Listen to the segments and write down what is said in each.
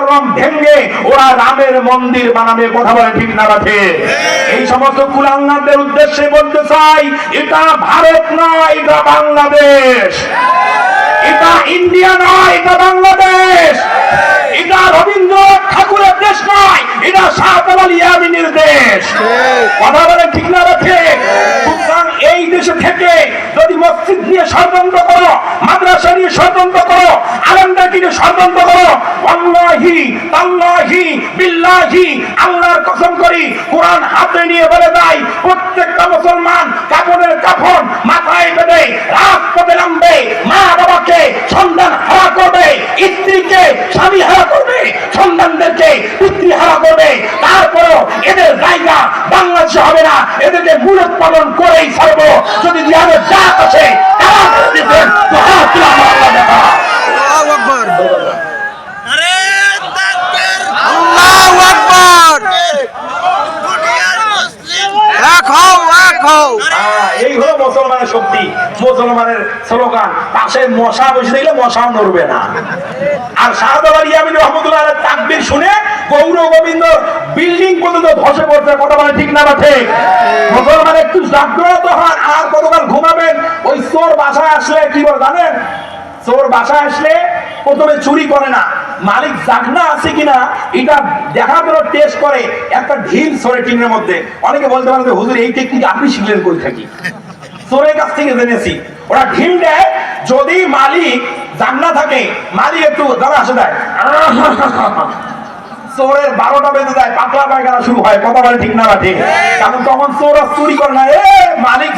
রং ভেঙ্গে ওরা রামের মন্দির বানাবে কথা বলে ঠিক না রাখে এই সমস্ত উদ্দেশ্যে বলতে চাই এটা ভারত নয় এটা বাংলাদেশ। এটা ইন্ডিয়া নয় এটা বাংলাদেশ। এটা রবীন্দ্র ঠাকুরের দেশ নয় এটা শাহজালাল আলী ইয়ামিনের দেশ। কথা বলে ঠিক না রাখে সুতরাং এই দেশে থেকে যদি মসজিদ নিয়ে ষড়যন্ত্র করো মাদ্রাসা নিয়ে ষড়যন্ত্র আলমদাকে করো। আল্লাহি, তাল্লাহি, বিল্লাহি, আল্লাহর কসম করি, কোরআন হাতে নিয়ে বলে দেয়, প্রত্যেকটা মুসলমান কাপড়ের কাফন মাথায় বেঁধে রাজপথে নামবে মা বাবাকে সন্তান হারা করবে, স্ত্রীকে স্বামী হারা করবে, সন্তানদেরকে পিতৃ হারা করবে। তারপরও এদের জায়গা বাংলাদেশে হবে না, এদেরকে মূলত পালন করেই ছাড়ব। যদি জিহাদের জাত আছে তারা তুলে আমার আল্লাহ দেখা আল্লাহু আকবার আরে তাকবীর আল্লাহু আকবার দুনিয়ার মুসলিম এক এই হলো মুসলমানের শক্তি। মুসলমানের স্লোগান, পাশে মশা বসে দেখলে মশাও নড়বে না। আর রহমতুল্লাহ তাকবীর শুনে গৌর গোবিন্দ বিল্ডিং পর্যন্ত ধসে পড়ছে। কথা ঠিক না ঠিক? মুসলমান একটু জাগ্রত হন, আর কতকাল ঘুমাবেন? ওই চোর বাসায় আসলে কি বল জানেন? চোর বাসায় আসলে প্রথমে চুরি করে না। মালিক জাগনা আছে কিনা এটা দেখার টেস্ট করে একটা ঢিল সরে টিনের মধ্যে। অনেকে বলতে পারেন যে, হুজুর এই টেকনিক আপনি শিখলেন করে থাকি? সোরের কাছ থেকে জেনেছি। ওরা ঢিল দেয় যদি মালিক জাগনা থাকে মালিক একটু দাঁড়া আসে দেয়। চোরের বারোটা বেজে যায়, পাতলা পায়খানা শুরু হয়, কথা বলে ঠিক না ঠিক? কারণ তখন চোর চুরি করে না। এ, মালিক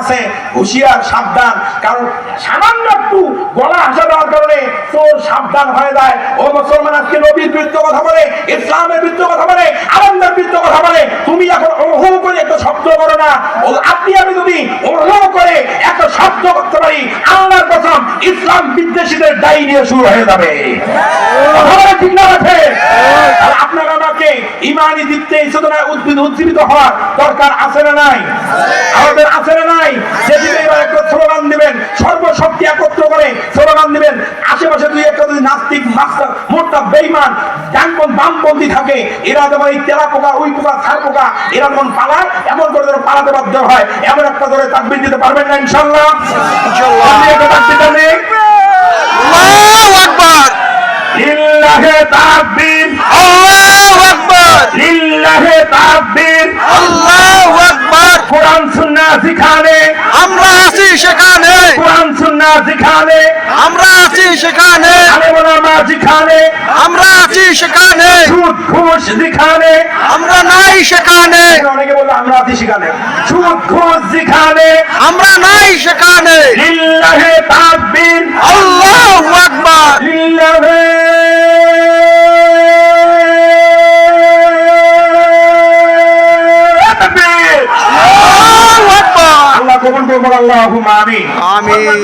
আছে, হুঁশিয়ার, সাবধান। কারণ সামান্য একটু গলা দেওয়ার কারণে চোর সাবধান হয়ে যায়। ও মুসলমান, আজকে নবীর বিরুদ্ধে কথা বলে, ইসলামের বিরুদ্ধে কথা বলে আনন্দের বিরুদ্ধে কথা বলে, তুমি এখন ওহো করে একটা শব্দ করো না। আপনি আমি যদি ওহো করে একটা শব্দ করতে পারি, আল্লাহর কসম ইসলাম বিদ্বেষীদের দায়ী নিয়ে শুরু হয়ে যাবে। ঠিক না আছে আমাকে ইমানি দিক থেকে চেতনা উদ্ভিদ উজ্জীবিত হওয়ার দরকার আছে না নাই? আমাদের আছে না নাই? সেদিকে এবার একটা স্লোগান দিবেন সর্বশক্তি একত্র করে স্লোগান দিবেন আশেপাশে দুই একটা যদি নাস্তিক মাস্টার মোটটা বেইমান ডানপন বামপন্থী থাকে এরা যেমন এই তেলা পোকা উই পোকা ছার পোকা এরা যেমন পালায় এমন করে যেন পালাতে বাধ্য হয়। এমন একটা ধরে তাকবির দিতে পারবেন না ইনশাল্লাহ? ইনশাআল্লাহ। আপনি একটা তাকবীর দেন। আল্লাহু আকবার লিল্লাহে তাকবীর আল্লাহু আকবার লিল্লাহে তাকবীর আল্লাহু আকবার কোরআন সুন্নাহ শিখানে আমরা আছি সেখানে। কোরআন সুন্নাহ শিখানে আমরা আছি সেখানে। আলেমা শিখানে আমরা আছি সেখানে। সুদ ঘুষ শিখানে আমরা নাই সেখানে। অনেকে বলে আমরা আছি সেখানে। সুদ ঘুষ শিখানে আমরা নাই সেখানে। লিল্লাহে তাকবীর। আল্লাহু তাকবীর করব আল্লাহ আমি আমিন।